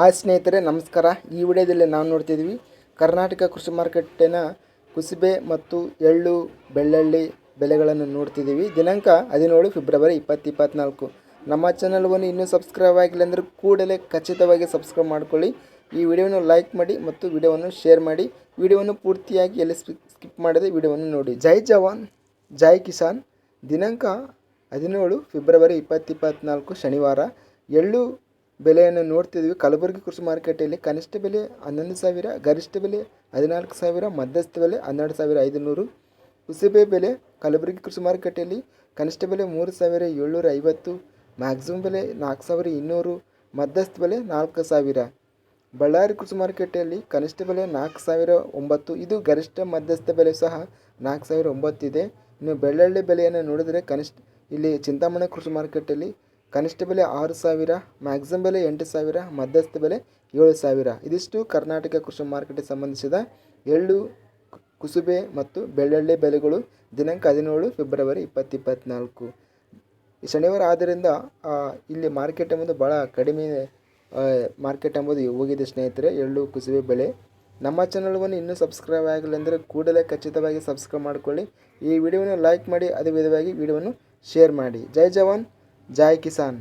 Hi ಸ್ನೇಹಿತರೆ, ನಮಸ್ಕಾರ. ಈ ವಿಡಿಯೋದಲ್ಲಿ ನಾವು ನೋಡ್ತಿದ್ದೀವಿ ಕರ್ನಾಟಕ ಕೃಷಿ ಮಾರುಕಟ್ಟೆನ ಕುಸುಬೆ ಮತ್ತು ಎಳ್ಳು, ಬೆಳ್ಳಳ್ಳಿ ಬೆಲೆಗಳನ್ನು ನೋಡ್ತಿದ್ದೀವಿ ದಿನಾಂಕ ಹದಿನೇಳು ಫೆಬ್ರವರಿ ಇಪ್ಪತ್ತು ಇಪ್ಪತ್ತ್ನಾಲ್ಕು ನಮ್ಮ ಚಾನಲ್ವನ್ನು ಇನ್ನೂ ಸಬ್ಸ್ಕ್ರೈಬ್ ಆಗಿಲ್ಲ ಅಂದರೆ ಕೂಡಲೇ ಖಚಿತವಾಗಿ ಸಬ್ಸ್ಕ್ರೈಬ್ ಮಾಡ್ಕೊಳ್ಳಿ. ಈ ವಿಡಿಯೋವನ್ನು ಲೈಕ್ ಮಾಡಿ ಮತ್ತು ವಿಡಿಯೋವನ್ನು ಶೇರ್ ಮಾಡಿ. ವಿಡಿಯೋವನ್ನು ಪೂರ್ತಿಯಾಗಿ ಎಲ್ಲಿ ಸ್ಕಿಪ್ ಮಾಡದೆ ವಿಡಿಯೋವನ್ನು ನೋಡಿ. ಜೈ ಜವಾನ್, ಜೈ ಕಿಸಾನ್. ದಿನಾಂಕ ಹದಿನೇಳು ಫೆಬ್ರವರಿ ಇಪ್ಪತ್ತು ಇಪ್ಪತ್ತ್ನಾಲ್ಕು ಶನಿವಾರ. ಎಳ್ಳು ಬೆಲೆಯನ್ನು ನೋಡ್ತಿದ್ವಿ. ಕಲಬುರಗಿ ಕೃಷಿ ಮಾರುಕಟ್ಟೆಯಲ್ಲಿ ಕನಿಷ್ಠ ಬೆಲೆ ಹನ್ನೊಂದು ಸಾವಿರ, ಗರಿಷ್ಠ ಬೆಲೆ ಹದಿನಾಲ್ಕು ಸಾವಿರ, ಮಧ್ಯಸ್ಥ ಬೆಲೆ ಹನ್ನೆರಡು ಸಾವಿರ ಐದುನೂರು. ಕುಸಿಬೆ ಬೆಲೆ ಕಲಬುರಗಿ ಕೃಷಿ ಮಾರುಕಟ್ಟೆಯಲ್ಲಿ ಕನಿಷ್ಠ ಬೆಲೆ ಮೂರು ಸಾವಿರ ಏಳ್ನೂರ ಐವತ್ತು ಮ್ಯಾಕ್ಸಿಮಮ್ ಬೆಲೆ ನಾಲ್ಕು ಸಾವಿರ ಇನ್ನೂರು, ಮಧ್ಯಸ್ಥ ಬೆಲೆ ನಾಲ್ಕು ಸಾವಿರ. ಬಳ್ಳಾರಿ ಕೃಷಿ ಮಾರುಕಟ್ಟೆಯಲ್ಲಿ ಕನಿಷ್ಠ ಬೆಲೆ ನಾಲ್ಕು ಸಾವಿರ ಒಂಬತ್ತು, ಇದು ಗರಿಷ್ಠ ಮಧ್ಯಸ್ಥ ಬೆಲೆ ಸಹ ನಾಲ್ಕು ಸಾವಿರ ಒಂಬತ್ತು ಇದೆ. ಇನ್ನು ಬೆಳ್ಳಳ್ಳಿ ಬೆಲೆಯನ್ನು ನೋಡಿದರೆ ಕನಿಷ್ಠ, ಇಲ್ಲಿ ಚಿಂತಾಮಣಿ ಕೃಷಿ ಮಾರುಕಟ್ಟೆಯಲ್ಲಿ ಕನಿಷ್ಠ ಬೆಲೆ ಆರು ಸಾವಿರ ಮ್ಯಾಕ್ಸಿಮಮ್ ಬೆಲೆ ಎಂಟು ಸಾವಿರ, ಮಧ್ಯಸ್ಥ ಬೆಲೆ ಏಳು ಸಾವಿರ. ಇದಿಷ್ಟು ಕರ್ನಾಟಕ ಕೃಷಿ ಮಾರುಕಟ್ಟೆಗೆ ಸಂಬಂಧಿಸಿದ ಎಳ್ಳು ಕುಸುಬೆ ಮತ್ತು ಬೆಳ್ಳುಳ್ಳಿ ಬೆಲೆಗಳು ದಿನಾಂಕ ಹದಿನೇಳು ಫೆಬ್ರವರಿ ಇಪ್ಪತ್ತು ಇಪ್ಪತ್ತ್ನಾಲ್ಕು ಶನಿವಾರ ಆದ್ದರಿಂದ ಇಲ್ಲಿ ಮಾರ್ಕೆಟ್ ಎಂಬುದು ಭಾಳ ಕಡಿಮೆ ಮಾರ್ಕೆಟ್ ಎಂಬುದು ಹೋಗಿದೆ ಸ್ನೇಹಿತರೆ. ಎಳ್ಳು ಕುಸುಬೆ ಬೆಲೆ. ನಮ್ಮ ಚಾನಲ್ವನ್ನು ಇನ್ನೂ ಸಬ್ಸ್ಕ್ರೈಬ್ ಆಗಿಲ್ಲ ಅಂದರೆ ಕೂಡಲೇ ಖಚಿತವಾಗಿ ಸಬ್ಸ್ಕ್ರೈಬ್ ಮಾಡಿಕೊಳ್ಳಿ. ಈ ವಿಡಿಯೋವನ್ನು ಲೈಕ್ ಮಾಡಿ, ಅದೇ ವಿಧವಾಗಿ ವಿಡಿಯೋವನ್ನು ಶೇರ್ ಮಾಡಿ. ಜೈ ಜವಾನ್. ಜೈ ಕಿಸಾನ್